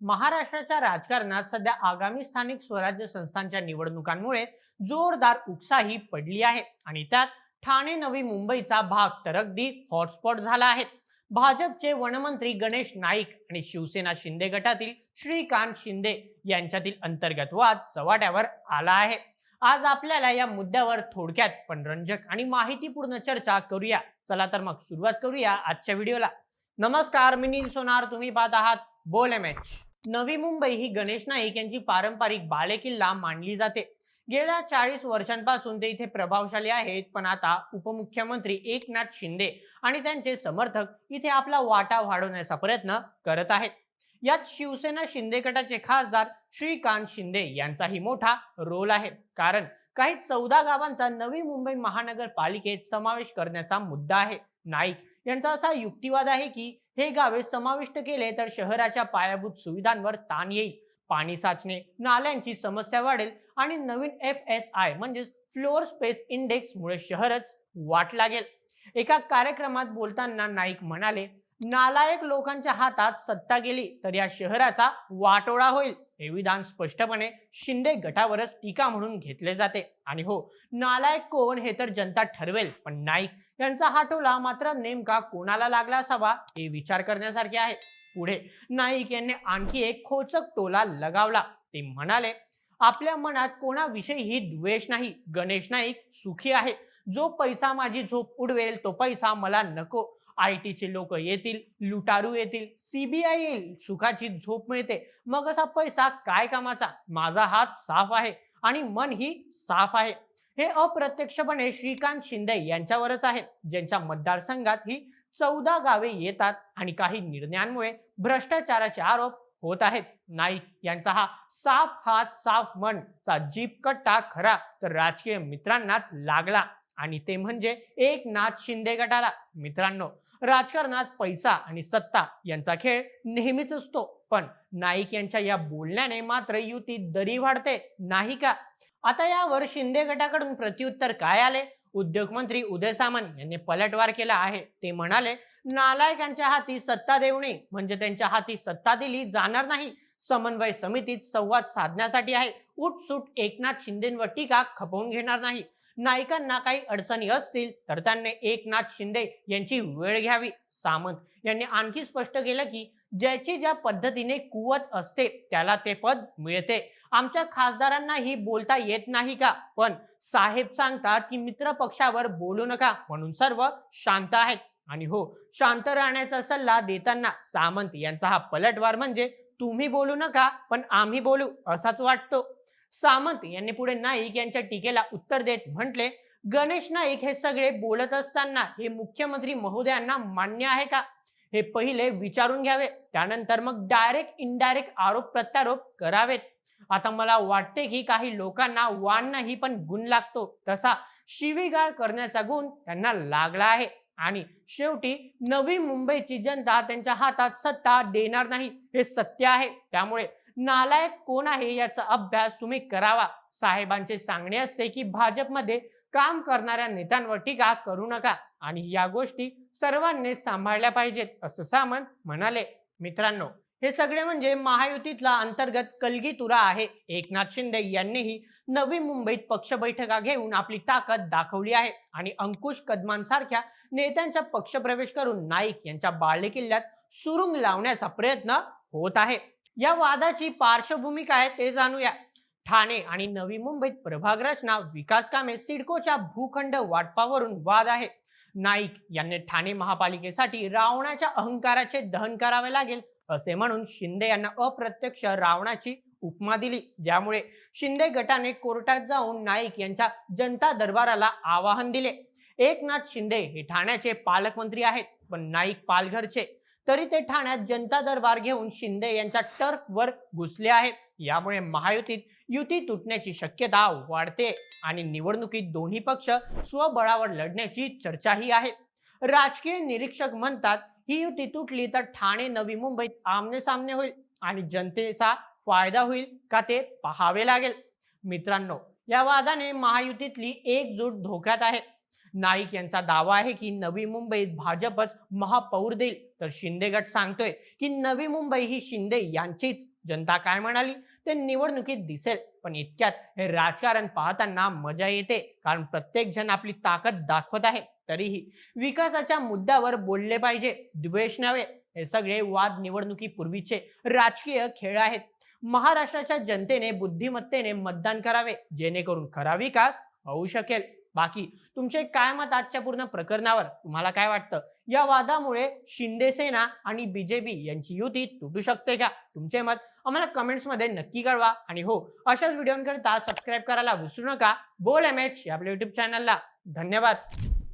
महाराष्ट्राच्या राजकारणात सध्या आगामी स्थानिक स्वराज्य संस्थांच्या निवडणुकांमुळे जोरदार उत्साही पडली आहे. आणि त्यात ठाणे नवी मुंबईचा भाग तर अगदी हॉटस्पॉट झाला आहे. भाजपचे वनमंत्री गणेश नाईक आणि शिवसेना शिंदे गटातील श्रीकांत शिंदे यांच्यातील अंतर्गत वाद चव्हाट्यावर आला आहे. आज आपल्याला या मुद्द्यावर थोडक्यात पण रंजक आणि माहितीपूर्ण चर्चा करूया. चला तर मग सुरुवात करूया आजच्या व्हिडिओला. नमस्कार मी नील सोनार. तुम्ही पाहत आहात बोल एम नवी मुंबई ही गणेश नाईक यांची पारंपरिक बालेकिल्ला मानली जाते. गेल्या चाळीस वर्षांपासून ते इथे प्रभावशाली आहेत पण आता उपमुख्यमंत्री एकनाथ शिंदे आणि त्यांचे समर्थक इथे आपला वाटा वाढवण्याचा प्रयत्न करत आहेत. यात शिवसेना शिंदे गटाचे खासदार श्रीकांत शिंदे यांचाही मोठा रोल आहे. कारण काही चौदा गावांचा नवी मुंबई महानगरपालिकेत समावेश करण्याचा मुद्दा आहे. नाईक यांचा असा युक्तिवाद आहे की हे गावे समाविष्ट केले तर शहराच्या पायाभूत सुविधांवर ताण येईल. पाणी साचणे नाल्यांची समस्या वाढेल आणि नवीन एफ एस आय म्हणजेच फ्लोअर स्पेस इंडेक्स मुळे शहरच वाट लागेल. एका कार्यक्रमात बोलताना नाईक म्हणाले नालायक लोकांच्या हातात सत्ता गेली तर या शहराचा वाटोळा होईल. हे विधान स्पष्टपणे शिंदे गटावरच टीका म्हणून घेतले जाते. आणि हो नालायक कोण हे तर जनता ठरवेल पण नाईक यांचा हा टोला मात्र नेमका कोणाला लागला असावा हे विचार करण्यासारखे आहे. पुढे नाईक यांनी आणखी एक खोचक टोला लगावला. ते म्हणाले आपल्या मनात कोणाविषयीही द्वेष नाही. गणेश नाईक सुखी आहे. जो पैसा माझी झोप उडवेल तो पैसा मला नको. आय टीचे लोक येतील लुटारू येतील सीबीआय येईल सुखाची झोप मिळते. मग असा पैसा काय कामाचा? माझा हात साफ आहे आणि मन ही साफ आहे. हे अप्रत्यक्षपणे श्रीकांत शिंदे यांच्यावरच आहे ज्यांच्या मतदारसंघात ही चौदा गावे येतात आणि काही निर्णयांमुळे भ्रष्टाचाराचे आरोप होत आहेत. नाईक यांचा हा साफ हात साफ मन चा जीप कट्टा खरा तर राजकीय मित्रांनाच लागला. आणि ते म्हणजे एक नाथ शिंदे गटाला. मित्रांनो राजकारणात पैसा आणि सत्ता यांचा खेळ नेहमीच असतो. पण नाईक यांच्या या बोलण्याने मात्र युती दरी वाढते. नाही का? आता यावर शिंदे गटाकडून प्रत्युत्तर काय आले? उद्योगमंत्री उदय सामंत यांनी पलटवार केला आहे. ते म्हणाले नालायकांच्या हाती सत्ता देऊ नये म्हणजे त्यांच्या हाती सत्ता दिली जाणार नाही. समन्वय समितीत संवाद साधण्यासाठी आहे. उठसूट एकनाथ शिंदेवर टीका खपवून घेणार नाही. नायकांना काही अडचणी असतील तर त्यांनी एकनाथ शिंदे यांची वेळ घ्यावी. सामंत यांनी आणखी स्पष्ट केलं की ज्याची ज्या पद्धतीने कुवत असते त्याला ते पद मिळते. आमच्या खासदारांनाही बोलता येत नाही का? पण साहेब सांगतात की मित्र पक्षावर बोलू नका म्हणून सर्व शांत आहेत. आणि हो शांत राहण्याचा सल्ला देताना सामंत यांचा हा पलटवार म्हणजे तुम्ही बोलू नका पण आम्ही बोलू असाच वाटतो. सामंत यांनी पुढे नाईक यांच्या टीकेला उत्तर देत म्हटले गणेश नाईक हे सगळे बोलत असताना हे मुख्यमंत्री महोदयांना मान्य आहे का? हे पहिले विचारून घ्यावे. त्यानंतर मग डायरेक्ट इनडायरेक्ट आरोप प्रत्यारोप करावेत. आता मला वाटते की काही लोकांना वाण नाही पण गुण लागतो. तसा शिवीगाळ करण्याचा गुण त्यांना लागला आहे. आणि शेवटी नवी मुंबईची जनता त्यांच्या हातात सत्ता देणार नाही हे सत्य आहे. त्यामुळे नालायक कोण आहे याचा अभ्यास तुम्ही करावा. साहेबांचे सांगणे असते की भाजपमध्ये काम करणाऱ्या नेत्यांवर टीका करू नका. आणि या गोष्टी सर्वांनी सांभाळल्या पाहिजेत असं सामंत म्हणाले. मित्रांनो हे सगळे म्हणजे महायुतीतला अंतर्गत कलगीतुरा आहे. एकनाथ शिंदे यांनीही नवी मुंबईत पक्ष बैठका घेऊन आपली ताकद दाखवली आहे. आणि अंकुश कदमांसारख्या नेत्यांचा पक्षप्रवेश करून नाईक यांच्या बाळे किल्ल्यात सुरुंग लावण्याचा प्रयत्न होत आहे. या वादाची पार्श्वभूमी काय ते जाणूया. ठाणे आणि नवी मुंबईत प्रभाग रचना विकास कामे सिडकोच्या भूखंड वाटपावरून वाद आहे. नाईक यांनी ठाणे महापालिकेसाठी रावणाच्या अहंकाराचे दहन करावे लागेल असे म्हणून शिंदे यांना अप्रत्यक्ष रावणाची उपमा दिली. ज्यामुळे शिंदे गटाने कोर्टात जाऊन नाईक यांच्या जनता दरबाराला आवाहन दिले. एकनाथ शिंदे हे ठाण्याचे पालकमंत्री आहेत पण नाईक पालघरचे. तरी ते ठाण्यात जनता दरबार घेऊन शिंदे यांच्या टर्फवर घुसले आहेत. यामुळे महायुतीत युती तुटण्याची शक्यता वाढते आणि निवडणुकीत दोन्ही पक्ष स्वबळावर लढण्याची चर्चाही आहे. राजकीय निरीक्षक म्हणतात ही युती तुटली तर ठाणे नवी मुंबईत आमने सामने होईल आणि जनतेचा फायदा होईल का ते पाहावे लागेल? मित्रांनो या वादाने महायुतीतली एकजूट धोक्यात आहे. नाईक यांचा दावा आहे की नवी मुंबईत भाजपच महापौर देईल. तर शिंदे गट सांगतोय की नवी मुंबई ही शिंदे यांचीच. जनता काय म्हणाली? ते निवडणुकीत दिसेल पण इतक्यात हे राजकारण पाहताना मजा येते कारण प्रत्येक जण आपली ताकद दाखवत आहे. तरीही विकासाच्या मुद्द्यावर बोलले पाहिजे द्वेष नव्हे. हे सगळे वाद निवडणुकीपूर्वीचे राजकीय खेळ आहेत. महाराष्ट्राच्या जनतेने बुद्धिमत्तेने मतदान करावे जेणेकरून खरा विकास होऊ शकेल. बाकी तुमचे काय मत आजच्या पूर्ण प्रकरणावर तुम्हाला काय वाटतं? या वादामुळे शिंदे सेना आणि बीजेपी यांची युती तुटू शकते का? तुमचे मत आम्हाला कमेंट्समध्ये नक्की कळवा. आणि हो अशाच व्हिडिओंकरिता सबस्क्राईब करायला विसरू नका. बोल एम एच या आपल्या युट्यूब चॅनलला धन्यवाद.